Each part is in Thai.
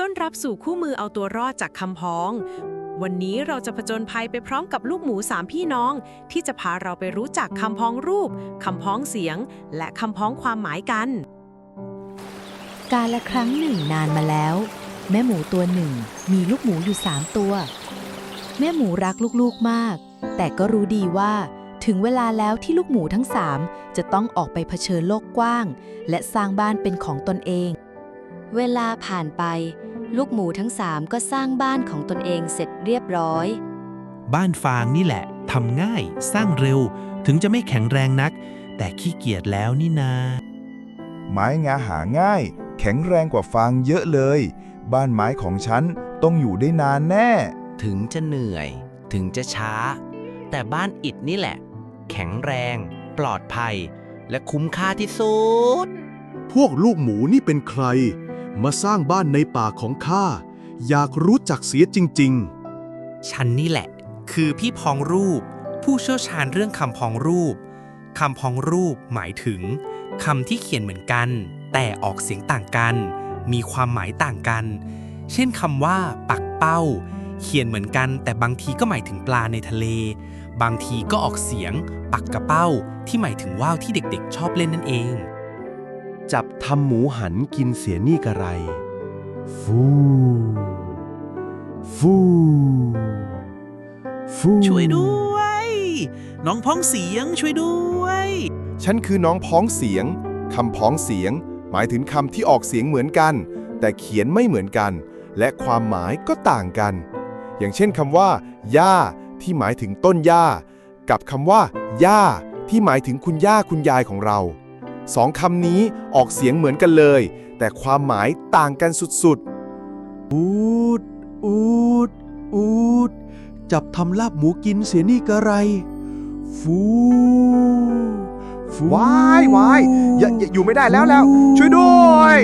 ต้อนรับสู่คู่มือเอาตัวรอดจากคำพ้อง วันนี้เราจะผจญภัยไปพร้อมกับลูกหมูสามพี่น้อง ที่จะพาเราไปรู้จักคำพ้องรูปคำพ้องเสียง และคำพ้องความหมายกัน การละครั้งหนึ่งนานมาแล้ว แม่หมูตัวหนึ่ง มีลูกหมูอยู่สามตัว แม่หมูรักลูกๆมาก แต่ก็รู้ดีว่าถึงเวลาแล้วที่ลูกหมูทั้งสามจะต้องออกไปเผชิญโลกกว้าง และสร้างบ้านเป็นของตนเอง เวลาผ่านไป ลูกหมูทั้งสามก็สร้างบ้านของตนเองเสร็จเรียบร้อย บ้านฟางนี่แหละทำง่าย สร้างเร็ว ถึงจะไม่แข็งแรงนัก แต่ขี้เกียจแล้วนี่นา ไม้งาหาง่าย แข็งแรงกว่าฟางเยอะเลย บ้านไม้ของฉันต้องอยู่ได้นานแน่ ถึงจะเหนื่อย ถึงจะช้า แต่บ้านอิฐนี่แหละ แข็งแรง ปลอดภัย และคุ้มค่าที่สุด พวกลูกหมูนี่เป็นใคร มาสร้างบ้านในป่าของข้า อยากรู้จักเสียจริง ๆ ฉันนี่แหละ คือพี่พองรูป ผู้เชี่ยวชาญเรื่องคำพองรูปคำพองรูปหมายถึงคำที่เขียนเหมือนกัน แต่ออกเสียงต่างกัน มีความหมายต่างกัน เช่นคำว่า ปักเป้า เขียนเหมือนกัน แต่บางทีก็หมายถึงปลาในทะเล บางทีก็ออกเสียง ปักกระเป้า ที่หมายถึงว่าวที่เด็กๆ ชอบเล่นนั่นเอง จับทำหมูหันกินเสียนี่กระไร ฟูฟูฟูช่วยด้วย น้องพ้องเสียงช่วยด้วย ฉันคือน้องพ้องเสียงคำพ้องเสียง หมายถึงคำที่ออกเสียงเหมือนกัน แต่เขียนไม่เหมือนกัน และความหมายก็ต่างกัน อย่างเช่นคำว่าหญ้าที่หมายถึงต้นหญ้า กับคำว่าย่าที่หมายถึงคุณย่าคุณยายของเรา สองคำนี้ออกเสียงเหมือนกันเลย แต่ความหมายต่างกันสุดๆ อูด อูด อูด จับทำลาบหมูกินเสียนี่กระไร ฟูฟูวายวายอย่าอย่าอยู่ไม่ได้แล้วแล้ว ช่วยด้วย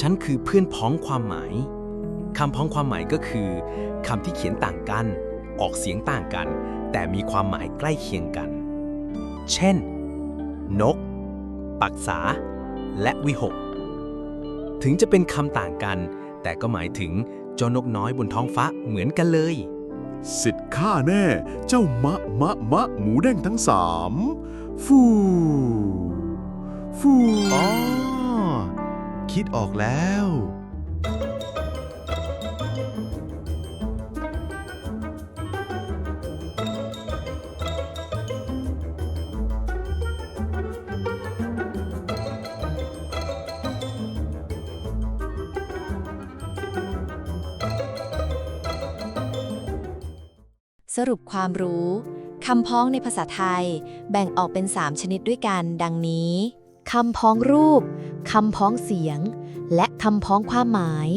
ฉันคือเพื่อนพ้องความหมาย คำพ้องความหมายก็คือคำที่เขียนต่างกัน ออกเสียงต่างกัน แต่มีความหมายใกล้เคียงกัน เช่น นก ปักษา และวิหก ถึงจะเป็นคำต่างกัน แต่ก็หมายถึงเจ้านกน้อยบนท้องฟ้าเหมือนกันเลย สิทธิ์ข้าแน่ เจ้ามะมะมะหมูแดงทั้งสามฟูฟูอ๋อคิดออกแล้ว รุปความรู้คำพ้องในภาษาไทย แบ่งออกเป็น 3 ชนิดด้วยกัน ดังนี้คำพ้องรูปคำพ้องเสียง และคำพ้องความหมาย